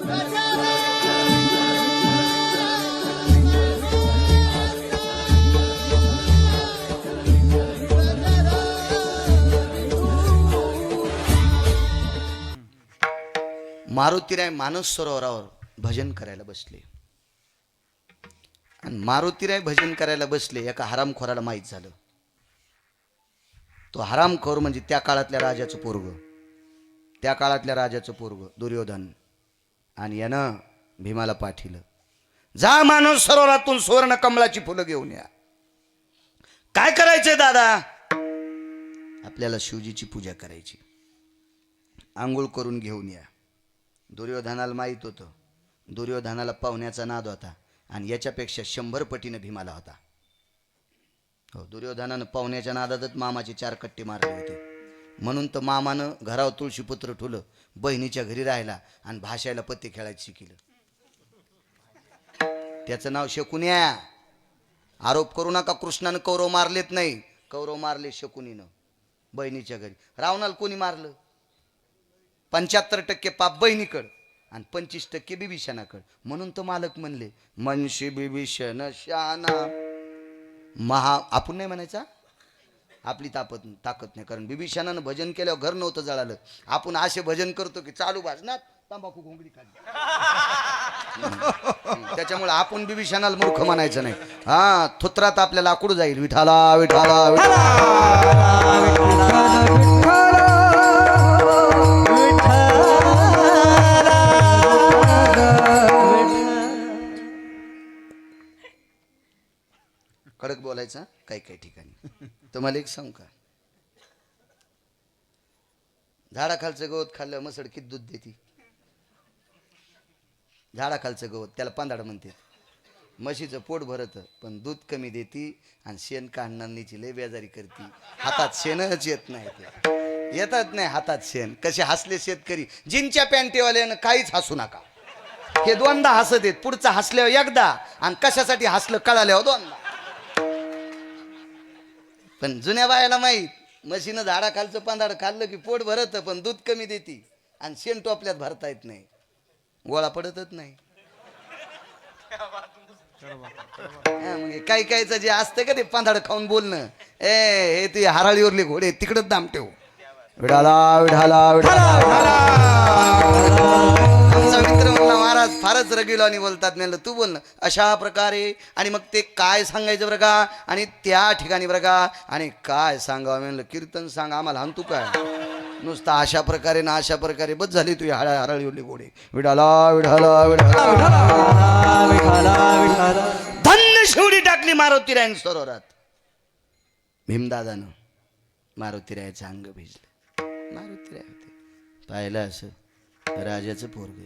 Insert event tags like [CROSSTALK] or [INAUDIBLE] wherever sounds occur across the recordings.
मारुतीराय मानस सरोवरावर भजन करायला बसले. आणि मारुतीराय भजन करायला बसले एका हरामखोराला माहीत झालं. तो हरामखोर म्हणजे त्या काळातल्या राजाचं पोरग. त्या काळातल्या राजाचं पोरग दुर्योधन. आणि यानं भीमाला पाठिलं. जा मानस सरोवरातून सुवर्ण कमळाची फुलं घेऊन या. काय करायचंय दादा? आपल्याला शिवजीची पूजा करायची. आंघोळ करून घेऊन या. दुर्योधनाला माहीत होतं. दुर्योधनाला पाहुण्याचा नाद होता आणि याच्यापेक्षा शंभर पटीनं भीमाला होता. हो दुर्योधनानं पाहुण्याच्या नादातच मामाचे चार कट्टे मारले होते. म्हणून तर मामानं घरावर तुळशीपुत्र ठुलं बहिणीच्या घरी राहिला आणि भाषायला पत्ते खेळायला शिकिलं. त्याचं नाव शकुन्या. आरोप करू नका कृष्णानं कौरव मारलेत नाही. कौरव मारले शकुनीनं बहिणीच्या घरी. रावणाला कोणी मारलं? पंच्याहत्तर टक्के पाप बहिणीकड आणि पंचवीस टक्के बिभीषणाकड. म्हणून तर मालक म्हणले मनशी बिभीषण शाना. महा आपण नाही म्हणायचा? आपली तापत ताकद नाही. कारण बिभीषणानं भजन केल्यावर घर नव्हतं जळालं. आपण असे भजन करतो की चालू भाजनात तंबाखू घोंगडी खाली. त्याच्यामुळे आपण बिभीषणाला मूर्ख म्हणायचं नाही. हा थुत्रात आपल्याला लाकूड जाईल. विठाला विठाला विठाला कडक काही काही ठिकाणी. तुम्हाला एक सांगू का? झाडाखालचं गवत खाल्लं मसड किती दूध देते? झाडाखालचं गवत त्याला पांदाड म्हणते म्हशीचं पोट भरत पण दूध कमी देती आणि शेण काढणारीची लय बेजारी करती. हातात शेणच येत नाही ते. येतात नाही हातात शेण. कसे हसले शेतकरी जिनच्या पॅन्टीवाल्यानं काहीच हसू नका. हे दोनदा हसत येत पुढचं हसल्यावर एकदा आणि कशासाठी हसलं कळाल्यावर दोनदा. पण जुन्या बायाला माहीत म्हशीनं झाडाखालचं पांधाड खाल्लं की पोट भरत पण दूध कमी देती. आणि शेण टोपल्यात भरता येत नाही. गोळा पडतच नाही. काही काहीचं जे असतं का ते पांधाड खाऊन बोलणं? ए हे ते हराळीवरले घोडे तिकडच दाम ठेव. विढाला विढाला विढाला आमचा मित्र महाराज फारच रगिलानी बोलतात म्हणलं तू बोल ना. अशा प्रकारे आणि मग ते काय सांगायचं बरं का? आणि त्या ठिकाणी बरं का? आणि काय सांगावं? म्हणलं कीर्तन सांग आम्हाला हाणतू काय? नुसतं अशा प्रकारे ना अशा प्रकारे. बस झाली तुझी हळा हरळ घोडे विडाला विढाला विढाला धन्य शिवडी टाकली मारुतीरायन सरोवरात. भीमदादानं मारुती रायचं अंग भिजलं. मारुतीराय होते. पाहिलं असं. राजाचं पोरग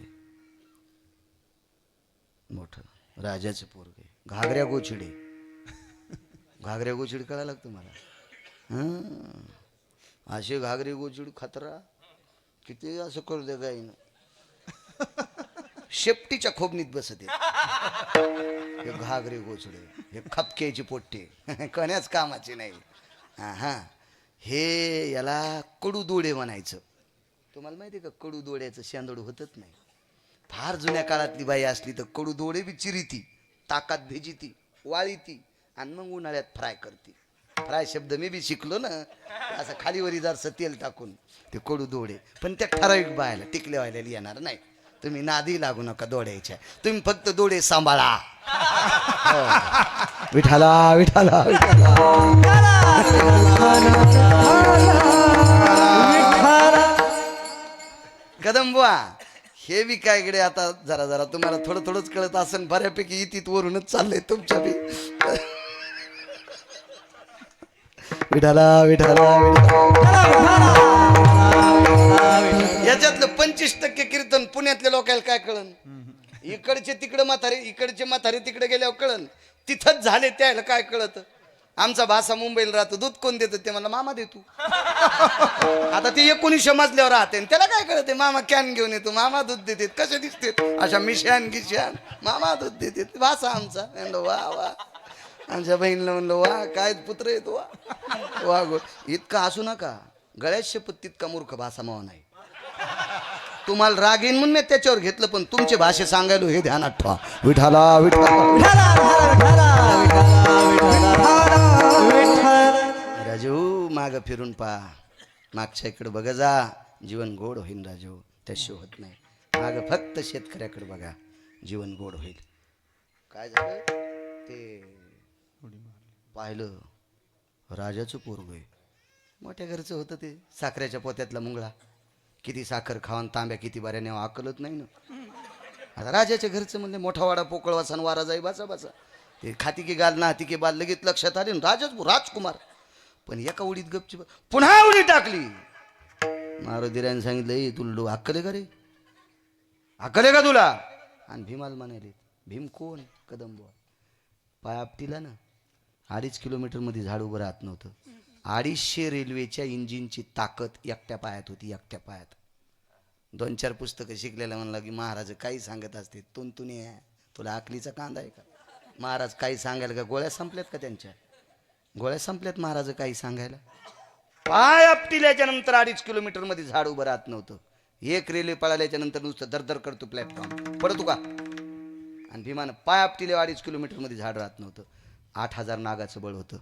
मोठं. राजाचं पोरग घागऱ्या गोचिडे घागऱ्या गोचिड कळायला लागतं मला. असे घागरे गोचिड खतरा. किती असं करू दे गाईनं. शेपटीच्या खोबणीत बसत हे घागरे गोचडे हे खपक्याचे पोट्टे. कण्याच कामाचे नाही. हा हा हे याला कडू दोडे म्हणायचं. तुम्हाला माहिती आहे का? कडू दोड्याचं शेंदोड होतच नाही. फार जुन्या काळातली बाई असली तर कडू दोडे बी चिरिती ताकात भेजिती वाळीती आणि मग उन्हाळ्यात फ्राय करते फ्राय शब्द मी बी शिकलो ना असं खालीवरी जरसं तेल टाकून ते कडू दोडे पण त्या ठराविक बायला टिकले व्हायला येणार नाही तुम्ही नादी लागू नका दोड्याच्या तुम्ही फक्त दोडे सांभाळा विठाला विठाला विठाला कदम बुवा हे बी काय कडे आता जरा जरा तुम्हाला थोडं थोडंच कळत असेल बऱ्यापैकी इतीत वरूनच चाललंय तुमच्या बी. विठाला विठाला. याच्यातलं पंचवीस टक्के कीर्तन पुण्यातल्या लोकांना काय कळन? इकडचे तिकडे म्हातारे इकडचे म्हातारे तिकडे गेल्यावर कळन. तिथंच झाले त्याला काय कळत? आमचा भासा मुंबईला राहतो दूध कोण देतो ते मला मामा देतो. आता ते एकोणीसशे मजल्यावर राहते आणि त्याला काय कळते मामा कॅन घेऊन येतो मामा दूध देते कसे दिसते अशा मिशान गिशान मामा दूध देते भासा आमचा. म्हणलं वा वा. आमच्या बहिणीला म्हणलं वा काय पुत्र येतो वा. वा गो. इतका असू नका. गळ्यात शपथ तितका मूर्ख भासा मावा नाही. तुम्हाला राग येईन म्हणून मी त्याच्यावर घेतलं पण तुमची भाषे सांगायलो हे ध्यानात ठेवा. विठाला विठाला विठाला राजू माग फिरून पा. मागच्या इकडे बघा जा. जीवन गोड होईल राजू. त्याशिवाय होत नाही. माग फक्त शेतकऱ्याकडे बघा. जीवन गोड होईल. काय झालं? ते पाहिलं. राजाचं पोरग आहे. मोठ्या घरचं होतं ते. साखरेच्या पोत्यातला मुंगळा. किती साखर खाऊन तांब्या किती बाऱ्याने आकलत नाही ना. आता राजाच्या घरचं म्हणजे मोठा वाडा पोकळ वासन वारा जाई बाचा बाचा ते खाती की गाल ना हाती की बाल लगेच लक्षात आले ना राजाच राजकुमार. पण एका उडीत गपची पुन्हा उडी टाकली. मारुतीरायने सांगितलं ए तुला अक्कल आहे का रे? अक्कल आहे का तुला? आणि भीमाल म्हणाले भीम कोण? कदम पाय आपटीला ना अडीच किलोमीटरमध्ये झाड उभं राहत नव्हतं. अडीचशे रेल्वेच्या इंजिनची ताकद एकट्या पायात होती एकट्या पायात. दोन चार पुस्तकं शिकलेल्या म्हणला की महाराज काही सांगत असते तुन तुने आहे. तुला आकलीचा कांदा आहे का? महाराज काही सांगायला का? गोळ्या संपल्यात का त्यांच्या? गोळ्या संपल्यात महाराज काही सांगायला? पाय आपटिल्याच्या नंतर अडीच किलोमीटरमध्ये झाड उभं राहत नव्हतं. एक रेल्वे पळाल्याच्या नंतर नुसतं दरदर करतो प्लॅटफॉर्म पडतो का? आणि भीमानं पाय आपटिले अडीच किलोमीटरमध्ये झाड राहत नव्हतं. आठ हजार नागाचं बळ होतं.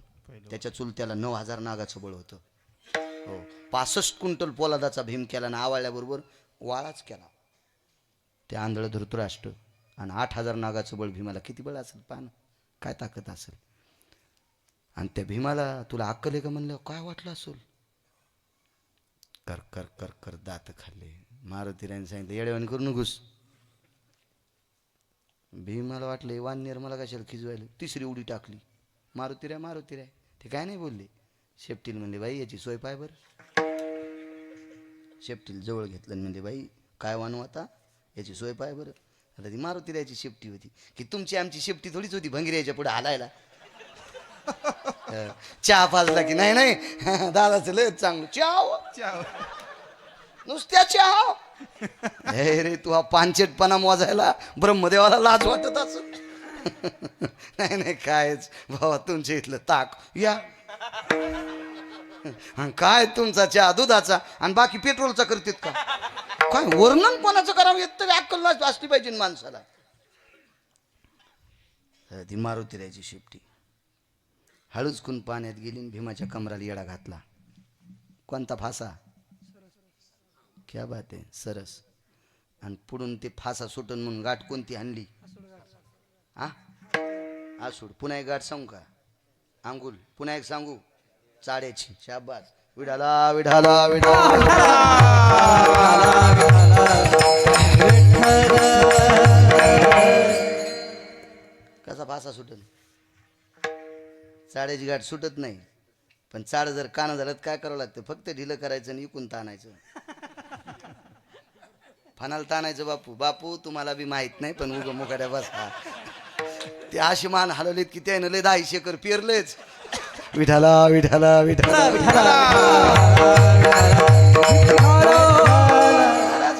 त्याच्या चुलत्याला नऊ हजार नागाचं बळ होतं. हो. पासष्ट क्विंटल पोलादाचा भीम केला ना आवळल्याबरोबर वाळाच केला. ते आंधळ धृतराष्ट्र आणि आठ हजार नागाचं बळ भीमाला किती बळ असेल? पान काय ताकद असेल? आणि त्या भीमाला तुला अक्कल आहे का म्हणलं काय वाटलं असेल? कर कर कर कर दात खाल्ले. मारुतीराने सांगितलं येड्यावानी करू नकोस. भीमाला वाटलं वान निर्मला कशाला खिजवायला? तिसरी उडी टाकली. मारुतीराय मारुतीराय ते काय नाही बोलले. शेपटील म्हणले बाई याची सोय पाय बरं. शेपटील जवळ घेतलं म्हणले बाई काय वानू आता? याची सोय पाय बरं. आता ती मारुतीरायची शेपटी होती. की तुमची आमची शेपटी थोडीच होती भंगिऱ्याच्या पुढे हालायला. [LAUGHS] चहा पाजला की नाही नाही. [LAUGHS] दादाचं लय चांगलं. चहा नुसत्या चहा [LAUGHS] हे. रे तू हा पानचेटपणा मोजायला ब्रह्मदेवाला लाज वाटत असं नाही नाही कायच. भावा तुमच्या इथलं ताक. या. काय तुमचा चहा? दुधाचा? आणि बाकी पेट्रोलचा करतात का? काय वर्णन कोणाचं करावं? येत तरी अक्कल असली पाहिजे माणसाला. ती मारुती राहायची शेपटी. हळूचकून पाण्यात गेली आणि भीमाच्या कमराला येडा घातला. कोणता फासा? क्या बात आहे सरस. आणि पुढून ते फासा सुटून म्हणून गाठ कोणती आणली? हा आसूड पुन्हा एक गाठ सांगू का? अंगुल पुन्हा एक सांगू? चाड्याची शाबास. विढाला विढाला विढाला कसा फासा सुटल? चाड्याची गाठ सुटत नाही. पण चाड जर काना झालं तर काय करावं लागतं? फक्त ढिलं करायचं आणि इकून ताणायचं. फणाला ताणायचं बापू. बापू तुम्हाला बी माहीत नाही पण उग मुकाड्या बसा. ते अशी मान हलवलीत की त्यानं लय दहा शेकर पेरलेच. विठाला विठाला विठाला. विठाला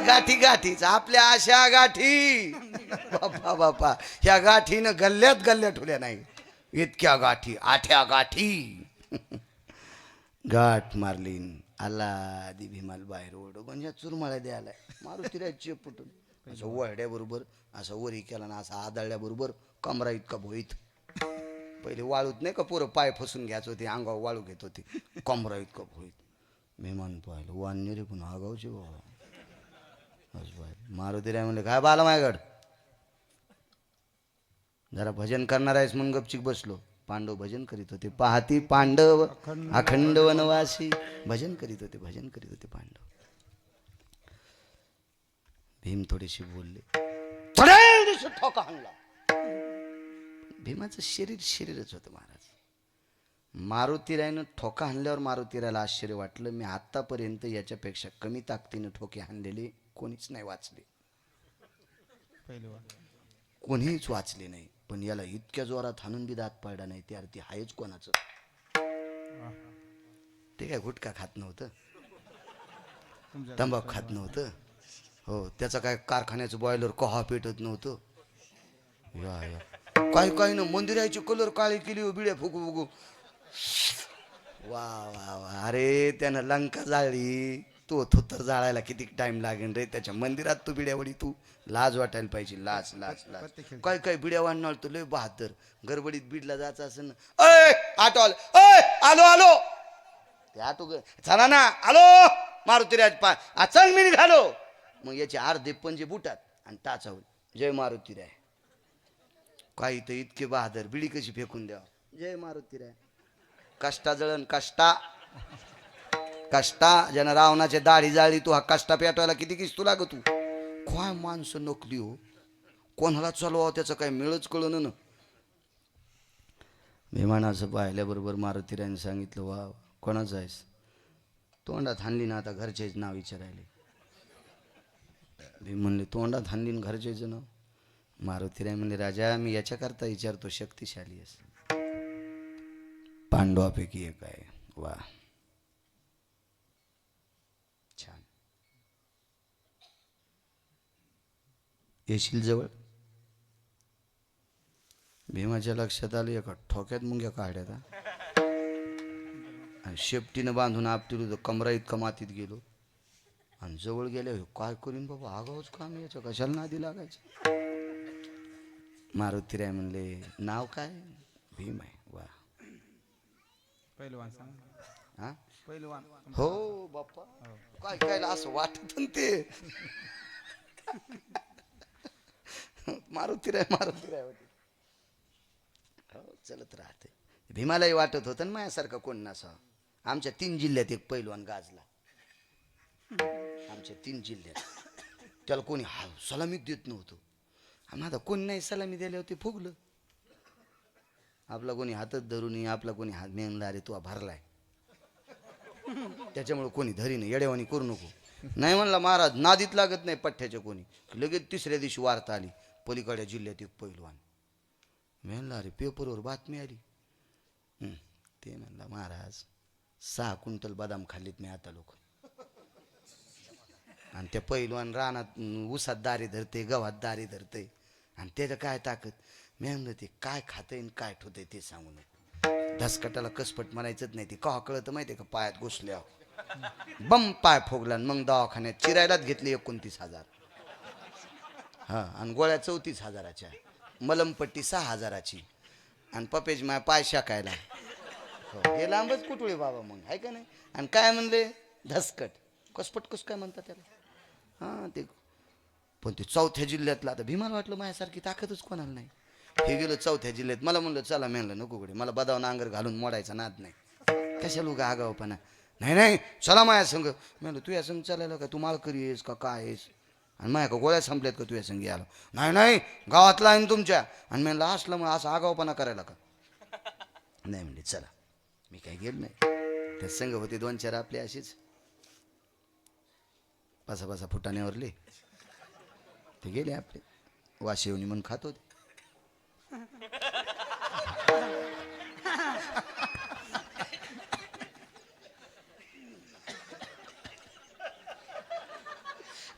गाठी गाठीच आपल्या अशा गाठी. बापा बापा. ह्या गाठीनं गल्ल्यात गल्ल्या ठेवल्या नाही. इतक्या गाठी आठ्या गाठी. गाठ मारलीन आला आधी भीमाल बाहेर ओढ म्हणजे चुरमाळ्या द्यायला मारू तिरायची पुटून असं वळड्याबरोबर असं वरी केला ना असं आदळल्याबरोबर कमरा इतका भोईत. पहिले वाळूत नाही का पोरं पाय फसून घ्यायचं होते अंगावर वाळू घेत होते. कमरा इतका भोईत. मेहमान पाहिलं वान्य रे पुन्हा आगावचे बाबा. बस मारुती राय म्हणले काय बाला माझ्याकड? जरा भजन करणार आहेस म्हणून गपचिक बसलो. पांडव भजन करीत होते. पाहती पांडव अखंड वनवासी. भजन करीत होते भजन करीत होते पांडव. भीम थोडेसे बोलले ठोका हाणला. भीमाचं शरीर शरीरच होतं महाराज. मारुतीरायनं ठोका हाणल्यावर मारुतीरायला आश्चर्य वाटलं. मी आत्तापर्यंत याच्यापेक्षा कमी ताकदीनं ठोके हाणलेले कोणीच नाही वाचले. कोणीच वाचले नाही. पण याला इतक्या जोरात हाणून बी दात पडला नाही ते अरे ते हायच कोणाचं? ते काय गुटखा खात नव्हतं? तंबाखू खात नव्हतं? हो त्याचं काय कारखान्याचं बॉयलर कहा पेटत नव्हतं? या या. काही काही ना मंदिराची कलर काळी केली हो बिड्या फुगू फुगू. वा वा वा. अरे त्यानं लंका जाळली. तू थोत्तर जाळायला किती टाइम लागेल रे? त्याच्या मंदिरात तू बिड्यावडी तू लाज वाटायला पाहिजे. लाज लाज लाज. काय काय बिड्या वाढणार? तू लय बहादर. गडबडीत बीडला जायचं असं ना. अय आटो आलो अय आलो आलो. ते आटो ग चला ना. आलो. मारुती राज पा चल मी निघालो. मग याचे अर्धे पंजे बुटात आणि टाचावर जय मारुती राय. काही तर इतके बहादर. बिडी कशी फेकून द्यावं? जय मारुती राय. कष्टा जळण कष्टा. कष्टा ज्यानं रावणाच्या दाढी जाळली तू हा कष्टा पेटवायला किती किस्तू लागत? तू काय माणसं नकली हो? कोणाला चालवा त्याचं काय मिळच कळलं ना? विमानाचं पाहिल्याबरोबर मारुतीराने सांगितलं वा कोणाचं आहेस? तोंडात हाणली ना आता घरचेच नाव विचारायले. मी म्हणले तोंडात हाणली ना घरचेच नाव? मारुतीराय म्हणले राजा मी याच्याकरता विचारतो शक्तिशाली आहेस. पांडवापैकी एक आहे. वा. येशील जवळ? भीमाच्या लक्षात आलं एका ठोक्यात मुंग्या काढ्यात. आणि शेपटीनं बांधून आपटील होतं कमरा इतका मातीत गेलो. आणि जवळ गेले काय करीन बाबा? आगावच काम याचं कशाला नादी लागायचं? मारुतीराय म्हणले नाव काय? भीम आहे. वा. पहिलवान सांग. हा? पहिलवान हो बाप्पा. काय काय असं वाटत मारुती राय मारुतीराय मारुतीराय होती. हो चलत राहते. भीमालाही वाटत होतं ना माझ्यासारखं कोण नसा आमच्या तीन जिल्ह्यात एक पैलवान गाजला. आमच्या तीन जिल्ह्यात. त्याला कोणी हा सलामी देत नव्हतं. आम्हाला आता कोणी नाही सलामी दिल्या होती फुगलं. आपला कोणी हातात धरून आपला कोणी हात मेंगला अरे तू भरलाय. त्याच्यामुळे कोणी धरीनं येडेवाणी करू नको. नाही म्हणला महाराज नादीत लागत नाही पठ्ठ्याच्या कोणी. लगेच तिसऱ्या दिवशी वार्ता आली. पलीकडे जिल्ह्यात एक पैलवान. म्हणला म्हणलं अरे पेपरवर बातमी आली. ते म्हणला महाराज सहा क्विंटल बदाम खाल्लीत मी आता लोक. आणि त्या पैलवान रानात ऊसात दारी धरते गव्हात दारी धरते. आणि त्याचं काय ताकद? मी म्हणलं ते काय खातंय आणि काय ठोतंय ते सांगू नये धसकटाला कसपट म्हणायचंच नाही. ते का कळतं माहिती का? पायात घुसल्या बम पाय फोगला आणि मग दवाखान्यात चिरायलाच घेतले एकोणतीस हजार. हां आणि गोळ्या चौतीस हजाराच्या. मलमपट्टी सहा हजाराची. आणि पपेज माय पाय शाकायला हो, हे लांबच कुटुळे बाबा मग? आहे का नाही? आणि काय म्हणले? धसकट. कसपट कस काय म्हणतात त्याला? हां ते पण ते चौथ्या जिल्ह्यातलं आता भीमाला वाटलं माझ्यासारखी ताकदच कोणाला नाही. हे गेलं चौथ्या जिल्ह्यात. मला म्हणलं चला म्हणलं नको कुठे मला बदाव नांगर घालून मोडायचा नाद नाही. कशाला उगा आगावपणा नाही नाही. चला माया संग म्हणलं तू या संघ चालायला का? तू माळकरी आहेस का? काय आहेस? आणि माझ्या का गोळ्या संपल्यात का तुझ्या संगी आलो? नाही नाही गावातला आहे ना तुमच्या. आणि म्हणलं असलं मग असं आगावपणा करायला का? नाही म्हणले चला. मी काय गेलो नाही. त्या संघ होते दोन चार आपले अशीच पासा पासा वरले. ते गेले आपले. वाशिवणी म्हणून खात होते.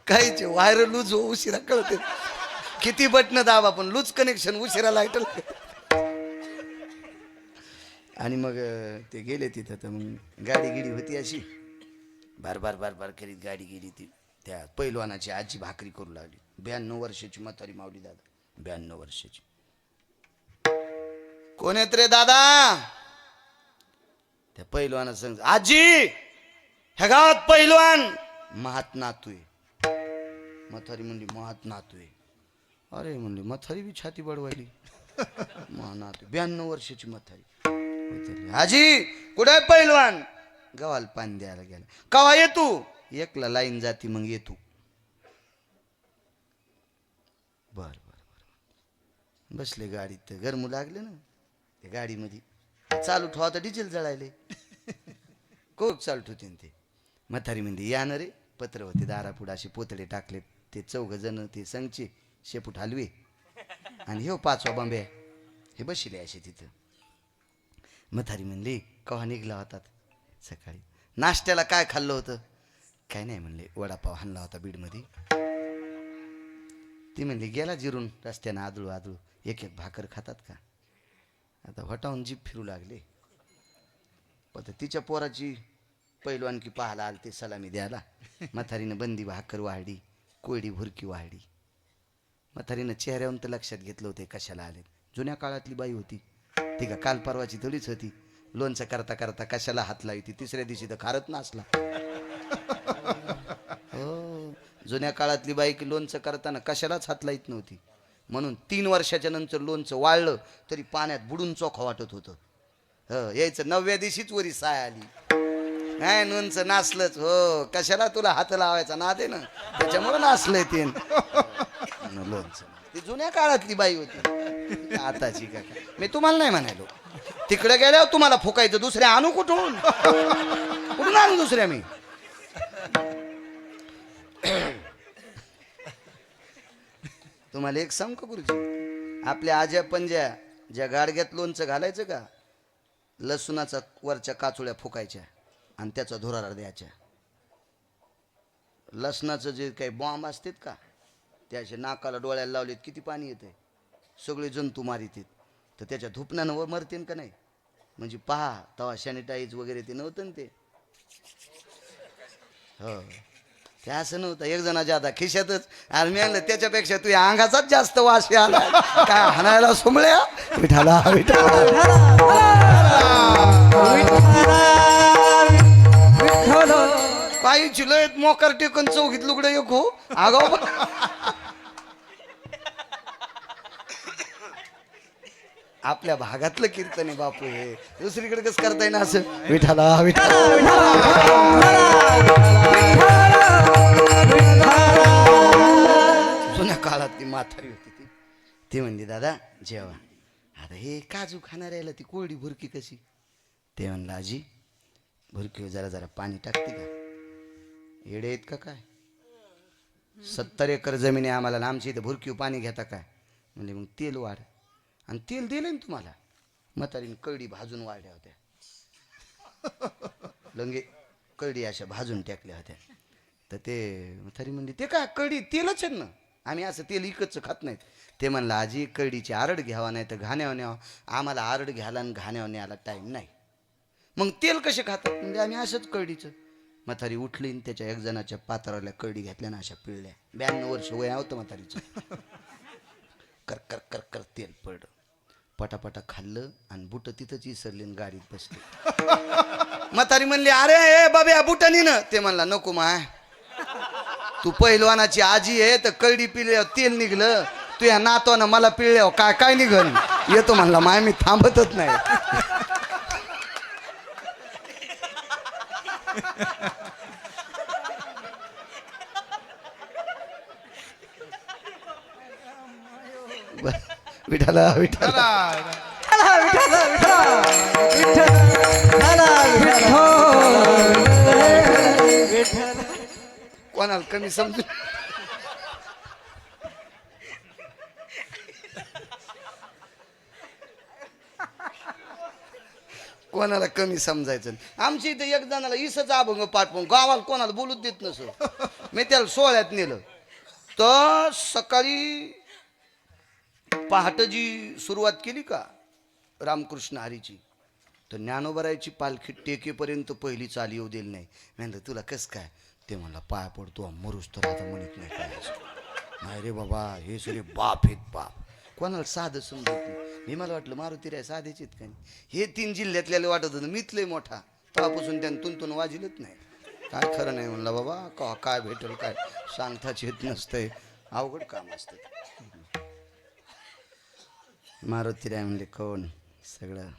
काहीच वायर लूज हो उशिरा कळते किती बटन दाब पण लूज कनेक्शन उशिरा लाइट आणि मग ते गेले तिथं तर मग गाडी गिडी होती अशी. बार बार बार बार करीत गाडी गेली ती. त्या पैलवानाची आजी भाकरी करू लागली. ब्याण्णव वर्षाची म्हातारी मावली दादा. ब्याण्णव वर्षाची. कोण येत रे दादा? त्या पैलवाना सांग आजी! ह्या गावात पैलवान! महात्मा तू आहे म्हातारी म्हणली महात नातू आहे अरे म्हणली म्हातारी बी छाती बडवायली. [LAUGHS] महा नातू ब्याण्णव वर्षाची म्हातारी उतरली. आजी कुठे आहे पैलवान? गव्हाला पाणी द्यायला गेला. कवा ये तू? एकला लाईन जाती मग ये तू. बर बर बर. बसले गाडीत तर. गरमू लागले ना. त्या गाडीमध्ये. चालू ठेवा तर डिझेल जळायले. [LAUGHS] कोक चालू ठेवते ते. म्हातारी म्हणजे या ना रे पत्र होते दारापुढे असे पोतडे टाकले ते चौघजण ते संगचे शेपूट हलवी. आणि हे हो पाचवा बांबे हे बसले असे तिथं. म्हातारी म्हणली कवा निघला होतात सकाळी. नाश्त्याला काय खाल्लं होतं? काय नाही म्हणले वडापाव हाणला होता बीडमध्ये. ती म्हणली गेला जिरून रस्त्यानं आदळू आदळू. एक एक भाकर खातात का? आता हटावून जीप फिरू लागले. पण तिच्या पोराची पैलवानकी पाहायला पाहायला आलते सलामी द्यायला. म्हातारीनं बंदी भाकर वाढली. कोयडी भुरकी वाढली म्हातारीनं चेहऱ्यावरून तर लक्षात घेतलं होते कशाला आले. जुन्या काळातली बाई होती. ती का काल परवाची थोडीच होती. लोणचं करता करता कशाला हात लावती? तिसऱ्या दिवशी तर खारत नसला हो जुन्या काळातली बाई की लोणचं करताना कशालाच हात लावत नव्हती. म्हणून तीन वर्षाच्या नंतर लोणचं वाळलं तरी पाण्यात बुडून चोखा वाटत होतं. ह यायचं नवव्या दिवशीच वरी साय आली. नाही लोणचं नाचलंच हो कशाला तुला हात लावायचा? ना दे ना. त्याच्यामुळं नाचलंय ते. [LAUGHS] लोणचं ती जुन्या काळातली बाई होती. आताची का काय मी तुम्हाला नाही म्हणालो. तिकडे गेल्यावर तुम्हाला फुकायचं दुसऱ्या आणू कुठून? कुठून आणू दुसऱ्या मी? [COUGHS] तुम्हाला एक सांग का गुरुजी? आपल्या आज्या पंज्या ज्या गाडग्यात लोणचं घालायचं का? लसुणाचा वरच्या काचुळ्या फुकायच्या. आणि त्याचा धुराला द्यायच्या लसणाचं जे काही बॉम्ब असतात का त्याच्या नाकाला डोळ्याला लावलेत किती पाणी येते सगळे जंतू मारितात. तर त्याच्या धुपण्यानं वर मरतीन का नाही? म्हणजे पहा तवा सॅनिटाईज वगैरे ते नव्हतं ते. हो. ते असं नव्हतं. एक जणा जादा खिशातच. आणि मी आणलं त्याच्यापेक्षा तुझ्या अंगाचाच जास्त वास आला काय हाणायला सोमळ्या? विठाला विठाला पायी चिलयत मोकार टेकन चौकीत लुगडं एक हो. आगाव आपल्या भागातलं कीर्तन आहे बापू हे. दुसरीकडे कसं करता येईना असं? विठाला विठाला जुन्या काळातली म्हातारी होती ती. ती म्हणली दादा जेवा. आता हे काजू खाणाऱ्याला ती कोरडी भुरकी कशी? ते म्हणलं आजी भुरकीवर जरा जरा पाणी टाकते का? येडे आहेत का काय? सत्तर एकर जमीन आहे आम्हाला आमच्या इथं भुरकीवर पाणी घेता काय? म्हणजे मग तेल वाढ. आणि तेल दिलं ना तुम्हाला. म्हातारीने कळडी भाजून वाढल्या होत्या. [LAUGHS] लंगे कळडी अशा भाजून टाकल्या होत्या. तर ते म्हातारी म्हणली ते काय कळडी तेलच आहे ना? आम्ही असं तेल इकडचं खात नाहीत. ते म्हणलं आजी कळडीची आरड घ्यावा नाही तर घाण्यावर न्यावं. आम्हाला आरड घ्यायला आणि घाण्यावर न्यायला टाईम नाही. मग तेल कसे खातात? म्हणजे आम्ही असंच कळडीचं म्हातारी उठली आणि त्याच्या एक जणाच्या पात्राला कळडी घातल्या ना अशा पिळल्या. ब्याण्णव वर्ष वय होतं म्हातारीचं. कर कर कर कर तेल पडलं पटापटा खाल्लं आणि बुट तिथंच इसरली आणि गाडीत बसली. म्हातारी म्हणली अरे ए बाबे बुटानी ना. ते म्हणला नको माय तू पहिलवानाची आजी आहे तर कळडी पिल्यावर तेल निघलं. तू या नातवानं मला पिळल्यावर हो, काय काय निघन? येतो म्हणला माय मी थांबतच नाही. बर. विठाला विठाला कोणाला कमी समजून कोणाला कमी समजायचं आमच्या इथे एक जणाला इसचा अभंग पाठवून गावाला कोणाला बोलूच देत नसो. मी त्याला सोहळ्यात नेलं. तर सकाळी पहाट जी सुरुवात केली का? रामकृष्ण हरीची. तर ज्ञानोबरायची पालखी टेकेपर्यंत पहिली चाल येऊ दिली नाही. म्हणलं तुला कस काय? ते म्हणला पाय पडतो मरुस तर आता म्हणत नाही काय नाही रे बाबा हे सगळे बाप आहेत बाप. कोणाला साधं समजत नाही. मी मला वाटलं मारुती राय साधेच इतकं नाही? हे तीन जिल्ह्यातल्याला वाटत होतं. मीच लय मोठा. तेव्हापासून त्यानं तुंतून वाजिलच नाही. काय खरं नाही म्हणलं बाबा का काय भेटेल काय? सांगताच येत नसतंय. अवघड काम असतं मारुती राय म्हणले कोण? सगळं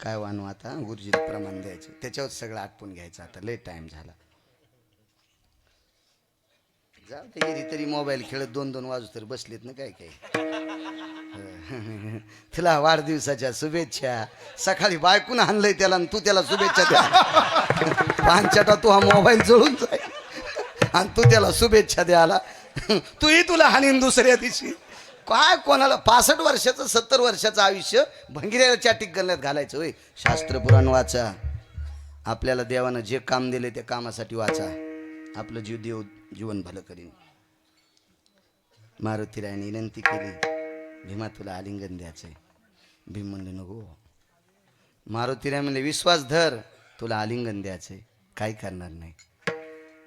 काय वानू आता? गुरुजी प्रमाण द्यायचं. त्याच्यावर सगळं आटपून घ्यायचं आता. लय टाईम झाला. जाऊ ते गेली तरी मोबाईल खेळत दोन दोन वाजू तर बसलेत ना काय काय [LAUGHS] तुला वाढदिवसाच्या शुभेच्छा. सकाळी बायकून आणलंय त्याला आणि तू त्याला शुभेच्छा द्या. [LAUGHS] पांचटा तू हा मोबाईल जळून जाय. आणि तू त्याला शुभेच्छा द्याला [LAUGHS] तूही तुला हाणीन दुसऱ्या दिवशी. काय कोणाला पासष्ट वर्षाचं सत्तर वर्षाचं आयुष्य भंगिऱ्याच्या चाटिक घालायचं होय? शास्त्र पुराण वाचा. आपल्याला देवानं जे काम दिले त्या कामासाठी वाचा. आपलं जीव देव जीवन भलं करीन. मारुतीरायने विनंती केली. भीमा तुला आलिंगन द्यायचंय. भीम म्हणले नको हो. मारुतीराय म्हणले विश्वास धर तुला आलिंगन द्यायचंय. काय करणार नाही.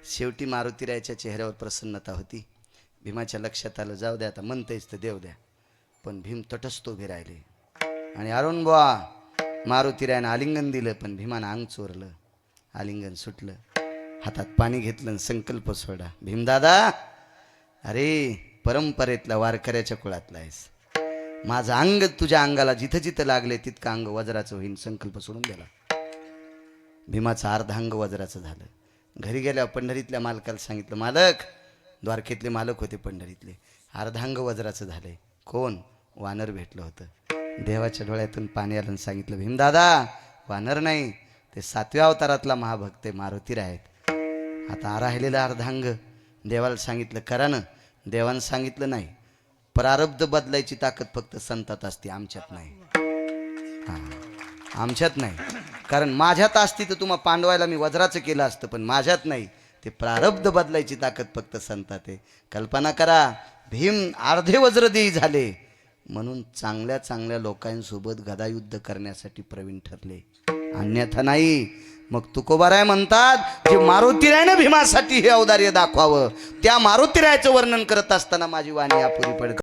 शेवटी मारुतीरायाच्या चेहऱ्यावर प्रसन्नता होती. भीमाच्या लक्षात आलं जाऊ द्या आता म्हणतेच तर देव द्या. पण भीम तटस्थ उभे राहिले. आणि अरुण बुवा मारुतीरायानं आलिंगन दिलं पण भीमानं अंग चोरलं. आलिंगन सुटलं. हातात पाणी घेतलं आणि संकल्प सोडा. भीमदादा अरे परंपरेतला वारकऱ्याच्या कुळातला आहेस. माझं अंग तुझ्या अंगाला जिथं जिथं लागले तितकं अंग वज्राचं होईन संकल्प सोडून दिला. भीमाचं अर्धांग वज्राचं झालं. घरी गेल्यावर पंढरीतल्या मालकाला सांगितलं मालक द्वारकेतले मालक होते पंढरीतले. अर्धांग वज्राचं झालंय. कोण? वानर भेटलं होतं. देवाच्या डोळ्यातून पाणी आलं सांगितलं भीमदादा वानर नाही ते सातव्या अवतारातला महाभक्त मारुतीर आहेत. आता राहिलेलं अर्धांग देवाला सांगितलं करा ना. देवानं सांगितलं नाही. प्रारब्ध बदलायची ताकद फक्त संतात असते आमच्यात नाही. आमच्यात नाही. कारण माझ्यात असती तर तुम्हा पांडवायला मी वज्राचं केलं असतं पण माझ्यात नाही. ते प्रारब्ध बदलायची ताकद फक्त संतात आहे. कल्पना करा भीम अर्धे वज्रदेही झाले म्हणून चांगल्या चांगल्या लोकांसोबत गदायुद्ध करण्यासाठी प्रवीण ठरले. अन्यथा नाही. मग तुकोबाराय म्हणतात जे मारुतीरायनं भीमासाठी हे औदार्य दाखवावं त्या मारुतीरायाचं वर्णन करत असताना माझी वाणी अपुरी पडते.